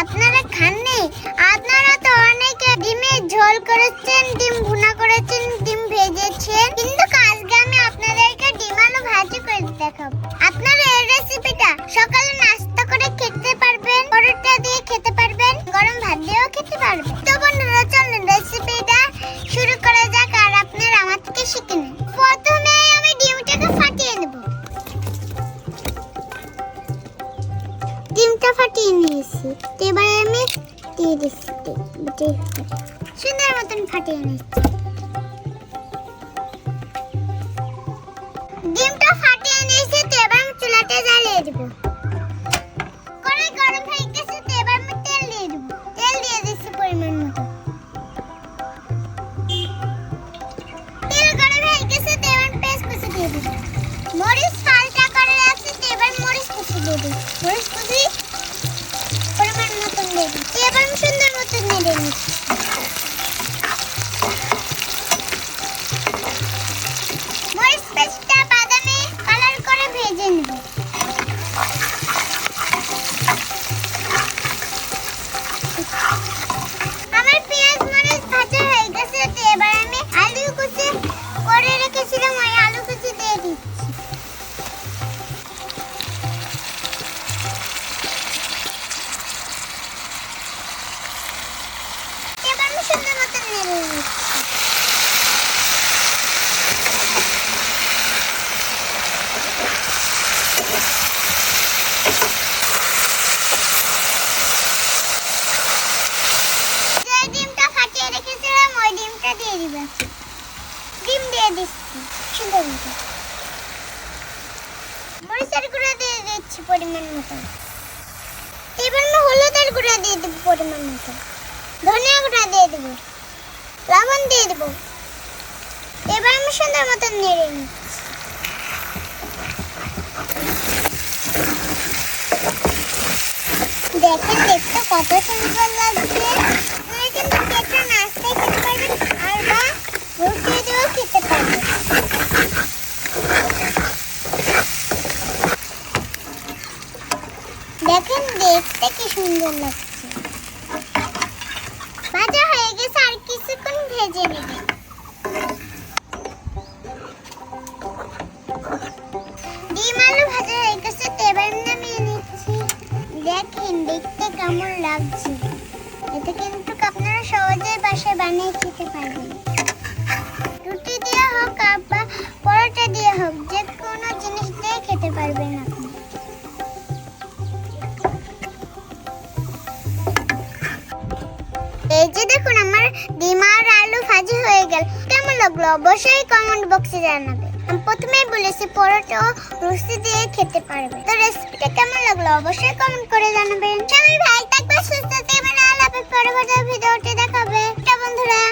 আপনারা খাননি? আপনারা তো অনেকে ডিমের ঝোল করেছেন, ডিম ভুনা করেছেন, ডিম ভেজেছেন। কিন্তু আজকে আমি আপনাদেরকে ডিম আলু ভাজি করে দেখাবো। দিয়ে নিয়েছি। এবারে আমি দিয়ে দিচ্ছি। সুন্দর মতন ফাটিয়ে নিচ্ছি। ডিমটা ডিম দিয়ে দিচ্ছি সুন্দর মতো মরিচের গুঁড়ো দিয়ে দিচ্ছি পরিমাণ মতো। হলুদের গুঁড়ো দিয়ে দেবো পরিমাণ মতো। ধনিয়া গুঁড়ো দিয়ে দেবো, লবণ দিয়ে দেবো। এবার আমি সুন্দর মতো নেড়ে নিচ্ছি দেখেন দেখতে কত সুন্দর লাগছে। আপনারা কিন্তু কেকটা নাচতে খেতে পারবেন আর বা রুটি দিয়েও খেতে পারবেন দেখেন দেখতে কি সুন্দর লাগছে ভাজা হয়ে গেছে আর কিছুক্ষণ ডিম আলু ভাজা হয়ে গেছে এবার নামিয়ে নিচ্ছি দেখেন দেখতে কেমন লাগছে এতে কিন্তু আপনারা সহজে বাসায় বানিয়ে খেতে পারবেন রুটি দিয়ে হোক বা পরোটা দিয়ে হোক যে কোনো জিনিস দিয়ে খেতে পারবেন আপনি এই যে দেখুন, আমার ডিম গেল, কেমন লাগল? অবশ্যই কমেন্ট বক্সে জানাবে। আমি প্রথমেই বলেছি, পরোটা ও লুচি দিয়ে খেতে পারবে। তো রেসিপিটা কেমন লাগল? অবশ্যই কমেন্ট করে জানাবেন। সবাই ভাই থাকবে, সুস্থ থাকবেন। আলাপে পরবর্তী ভিডিওটি দেখাবে। বন্ধুরা